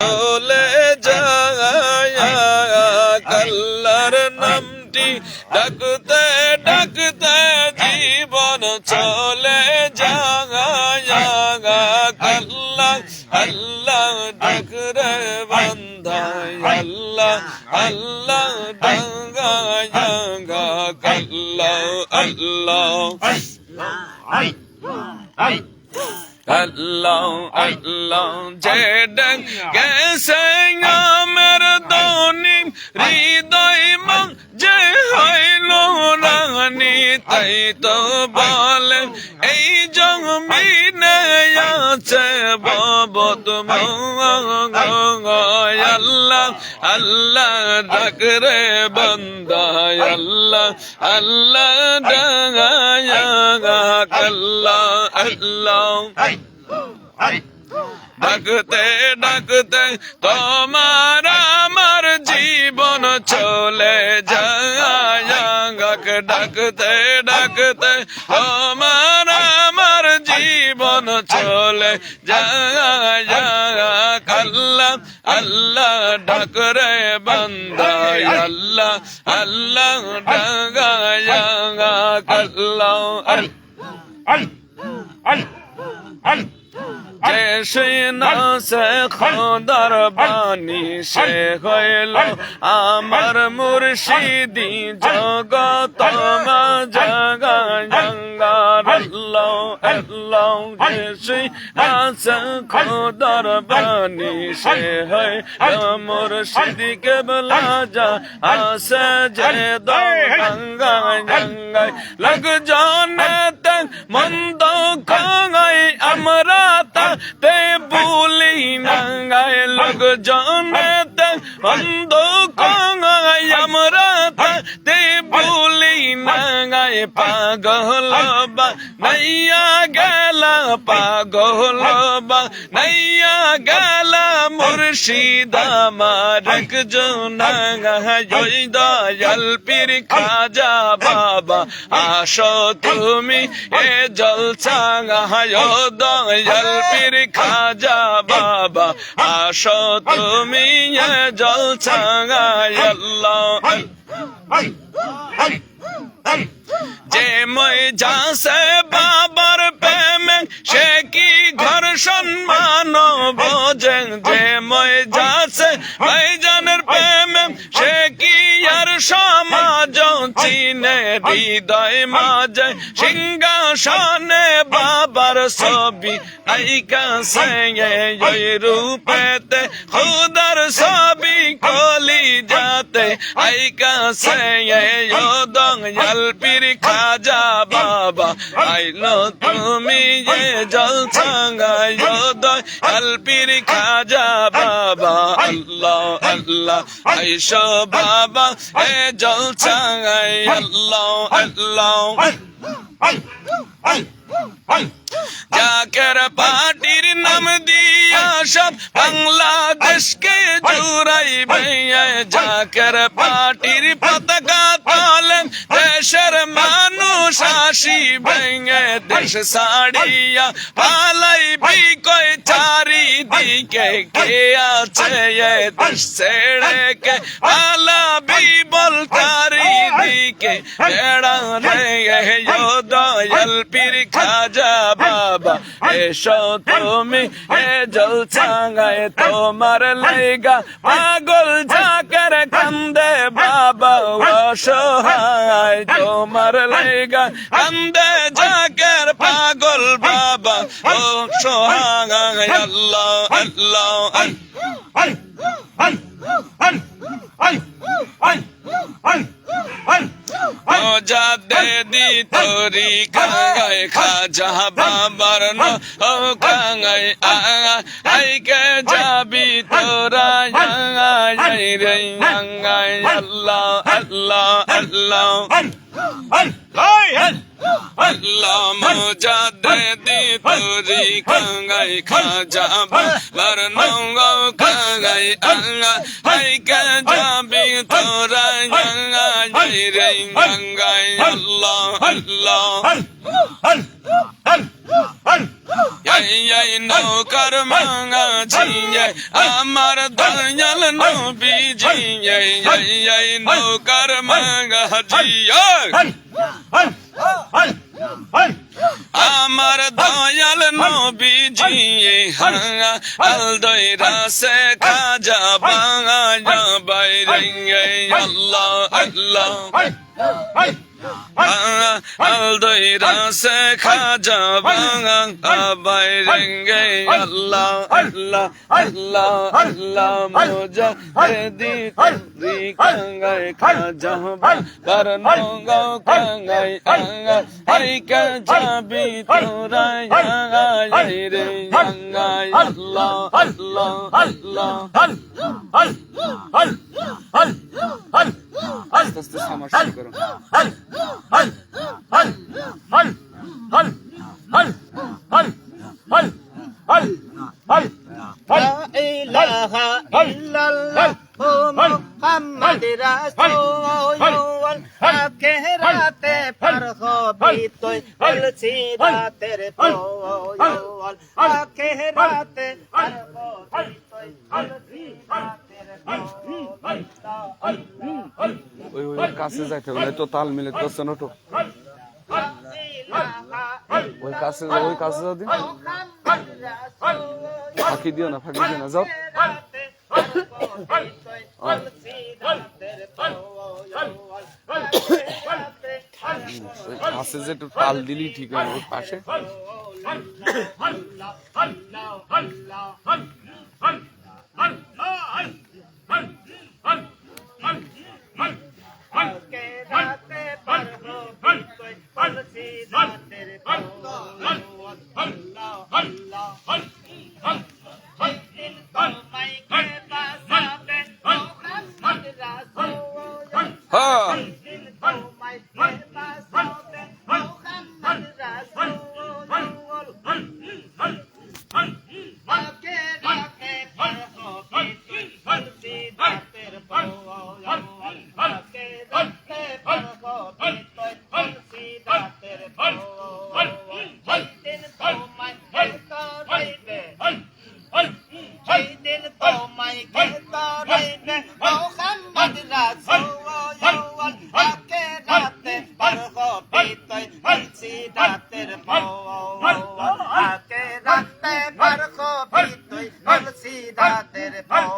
চলে কাল্লার নামটি ডাকতে ডাকতে জীবন চলে কাল্লা আল্লাহ ডাকরে বন্ধায় আল্লাহ আল্লাহ ডাঙ্গায় কাল্লা আল্লাহ। আল্লাহ আল্লাহ, যে ডাক গেছে আমার দনি হৃদয় মন যে হইল রানী, তাই তো বলে এই জমিনে আছে ববত আল্লাহ আল্লাহ ডাক রে বন্দায় আল্লাহ আল্লাহ আল্লাহ আল্লাহ। ডাকতে ডাকতে তোমার আমার জীবন চলে যায়। ডাকতে ডাকতে তোমার আমার জীবন চলে যায়। আল্লাহ আল্লাহ ডাকরে বন্দায় আল্লাহ। আল্লাহ ডাগায় আল্লাহ যে সে না সে খোদার বাণী সে হইল আমার মুর্শিদি জগত জগা জঙ্গার যে সে না সে খোদার বাণী সে হয় মুর্শিদি কেবলা যা আসে যে দঙ্গা জঙ্গাই লগ জানে তক মন্দ খাঙাই আমরা তে বলি নাঙ্গাই লগ জানে তক মন্দ খাঙাই আমরা তে নাঙ্গাই পাগল নাইয়া গেলা পাগল নাইয়া গেলা মুর্শিদ মারক জোনাঙ্গা জয় দয়াল পীর খাজা বাবা আসো তুমি এ জলসাঙ্গা দয়াল পীর খাজা বাবা আসো তুমি এ জলসাঙ্গা আল্লাহ যে মই যাসে বাবার প্রেমে, সে কি ঘর সম্মান বোঝে? যে মই যাসে ভাইজানের প্রেমে চিনে হৃদয় মাঝে সিংহাসনে বাবার ছবি আইকা সঙ্গে ওই রূপেতে, খুদার ছবি কলি যাতে আইকা সঙ্গে দং জলপির খাজা বাবা। আইলো তুমি যে জল সাঙ্গাই জলপির খাজা বাবা। আল্লাহ আল্লাহ, আইসো বাবা, এ জল সাঙ্গাই আল্লাহ আল্লাহ জাকের পার্টির নাম দিয়া সব বাংলাদেশকে জুড়াইবে জাকের পার্টির পতাকা তোলেন দেশের মানুষ আসিবে দেশ সাড়িয়া পালাইবি কই চারিদিকে কে আছে দেশ ছেড়ে কে পালাবি বল চারিদিকে বেড়া রে দয়াল পীর খাজা বাবা, এসো তুমি এ জল সাঙ্গায় তোমার লেগা পাগল জাকের কান্দে বাবা, অসহায়, তোমার লেগা কান্দে জাকের পাগল বাবা, অসহায় আল্লাহ আল্লাহ। মজা দে দি তোরি খাঙ্গাই খাজা বাবার ন ও কাঙ্গাই আই কে যাবি তোরা আঙাই রে আল্লাহ আল্লাহ আল্লাহ আল্লাহ মজা দে তোরি খাঙ্গাই খাজা বাবার ন ও আঙ্গা হাই যাবি তোরা আঙাই রে আঙ্গাই আল্লাহ আল্লাহ আমার দয়াল নবীজি নৌকার এই আমার দয়াল নবীজি হাল দইরা সে খাজা বাঙা বাইরে আল্লাহ আল্লাহ আল দইরা সে খাজা বাঙা বাইরে আল্লাহ আল্লাহ আল্লাহ আল্লাহ মোজা দি রি কাঙ্গাই খাজা বার নঙ্গা কাঙ্গাই আঙ্গা আই কা যাবি তোরা আঙ্গাই রে আঙ্গাই আল্লাহ আল্লাহ আল্লাহ আস্তে আস্তে সামার শুরু করো আখেরাতে পার হবি তুই বলছি রাতের পৌল আখেরাতে পার হবি তুই বলছি রাতের ওই ওই কাছে যাইতে হবে তো তাল মিলে তো শোনো ওই কাছে ওই কাছে যাও ফাঁকি দিও না, ফাঁকি দিও না, যাও। কাছে যে একটু তাল দিলি ঠিক হবে ওই পাশে হ্যাঁ বলছি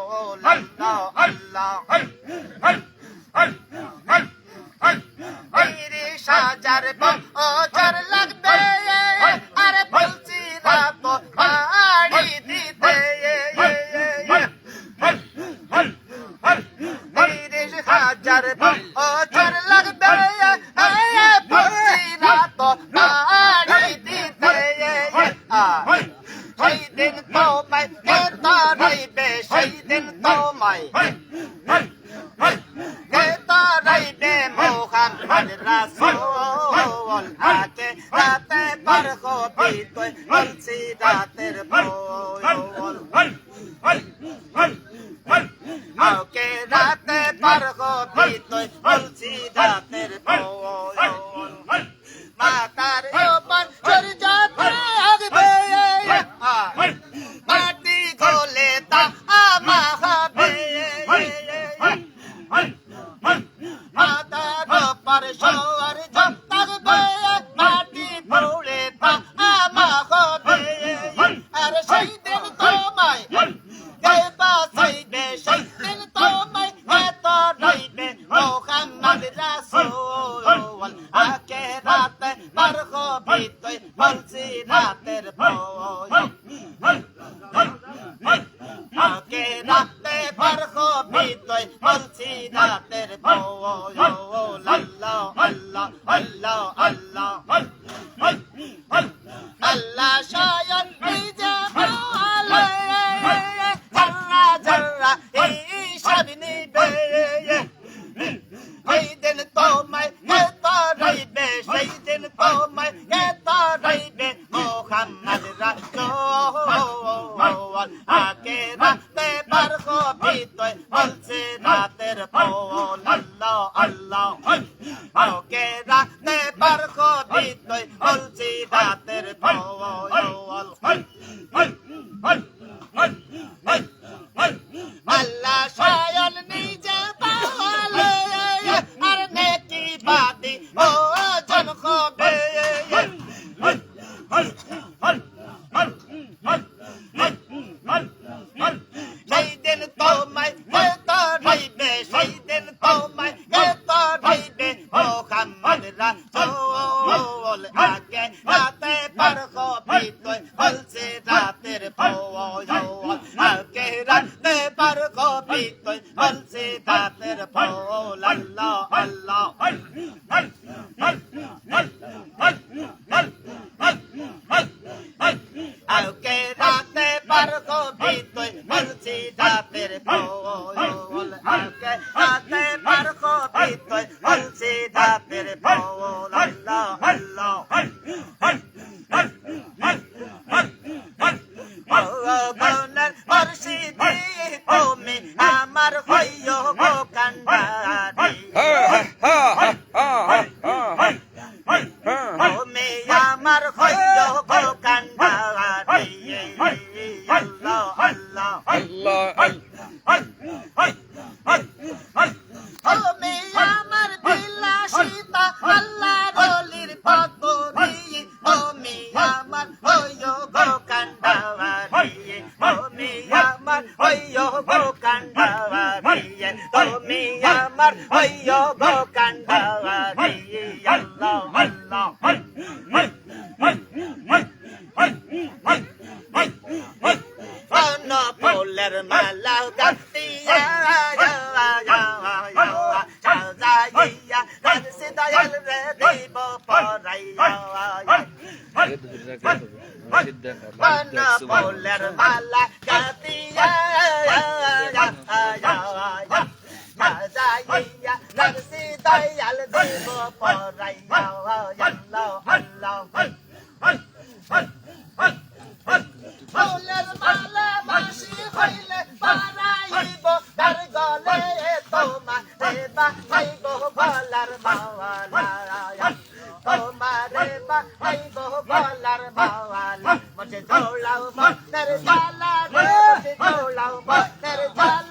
রাতে পার হবি তুই বলছি রাতের বল Shut akbar, ay বলার মাওয়ালা তোমারে পাইব বলার মাওয়ালা মজে দৌড়াও মনের জালা রে দৌড়াও মনের জালা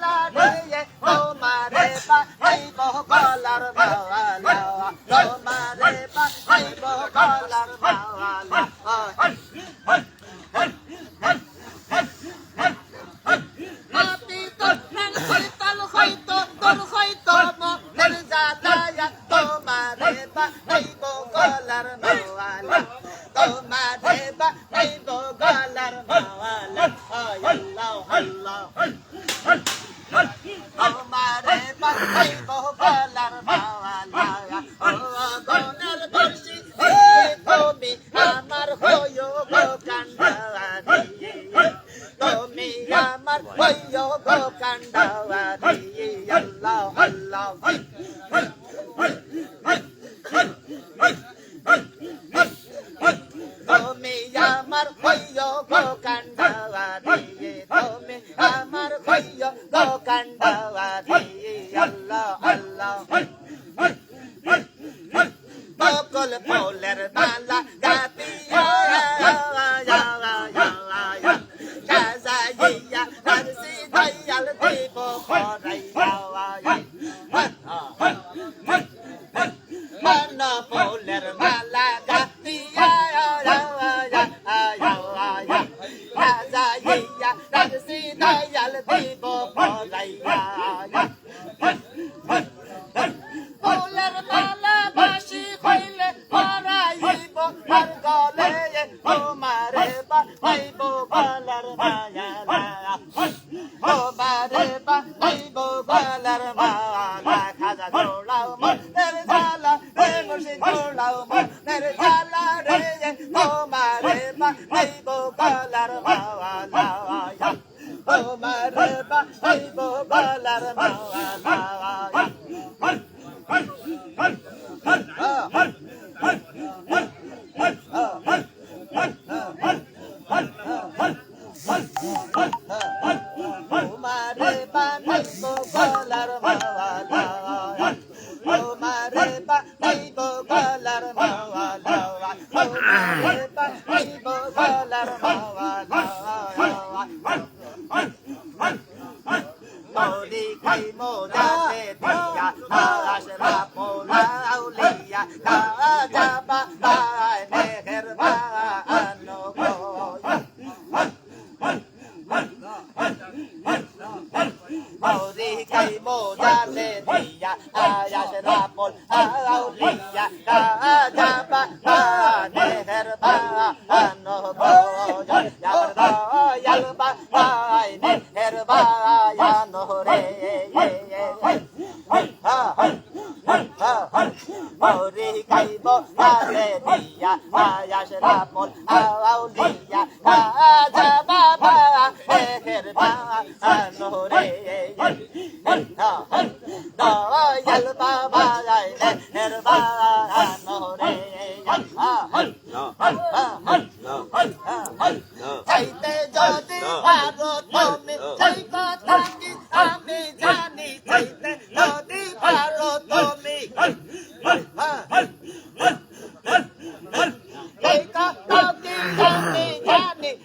নহদ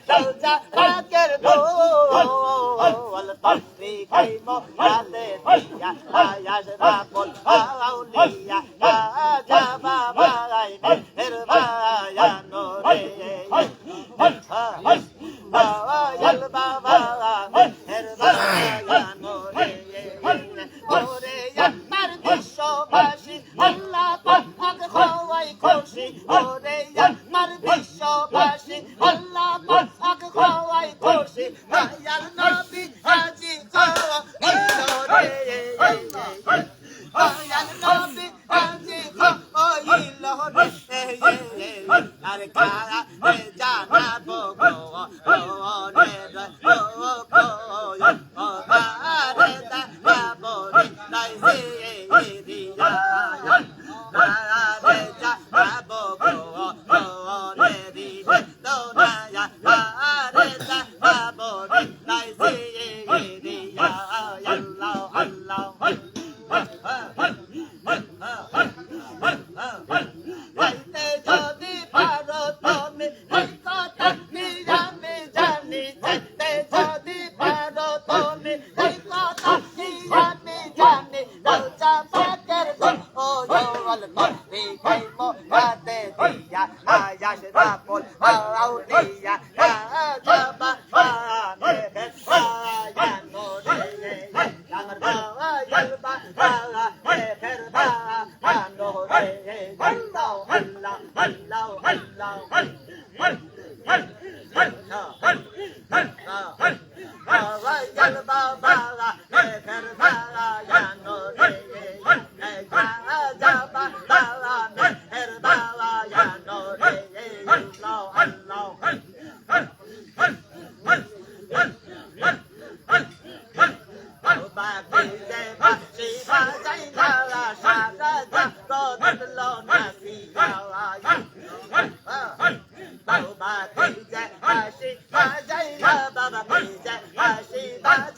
রোজা পাকের দোল তসবিহ মোলাতে দিয়া আয়াজ রাব মনে রাখো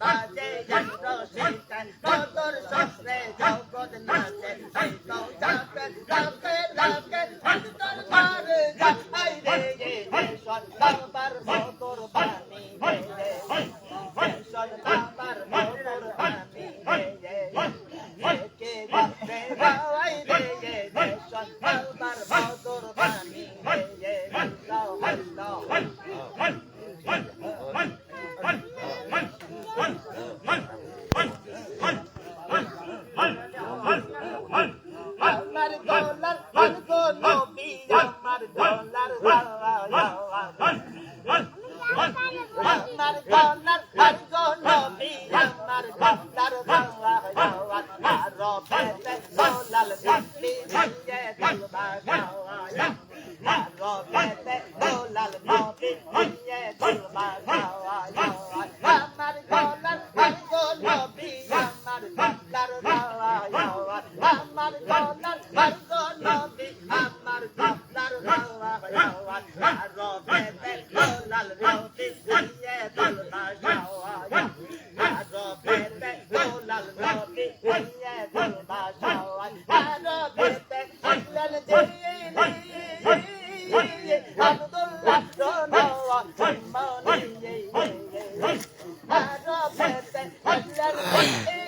vibe. Like,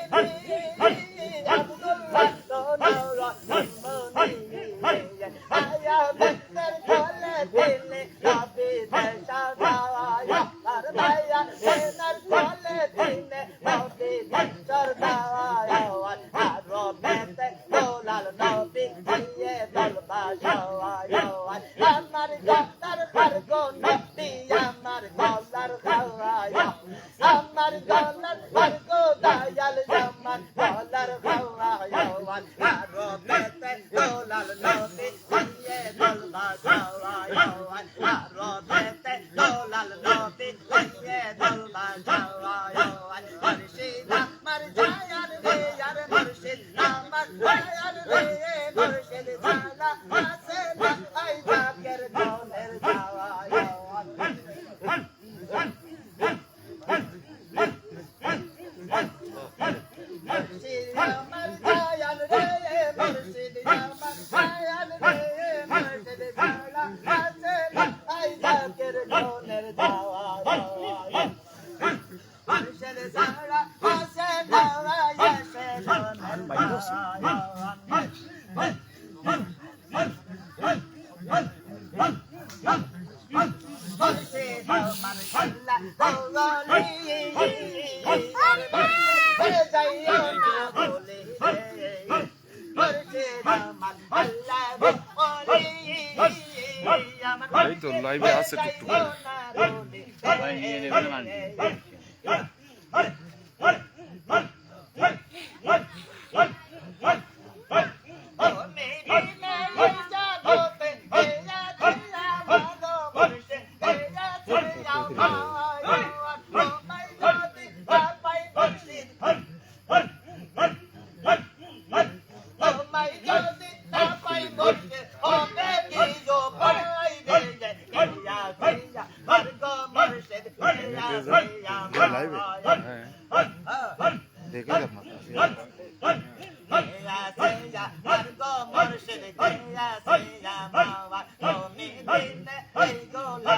এই তো লাইভে আছে টুকটুক নিয়ে নেবেন মানে গো মুর্শিদ দিয়া সিয়া মাওয়া তুমি দিলে এই গোলা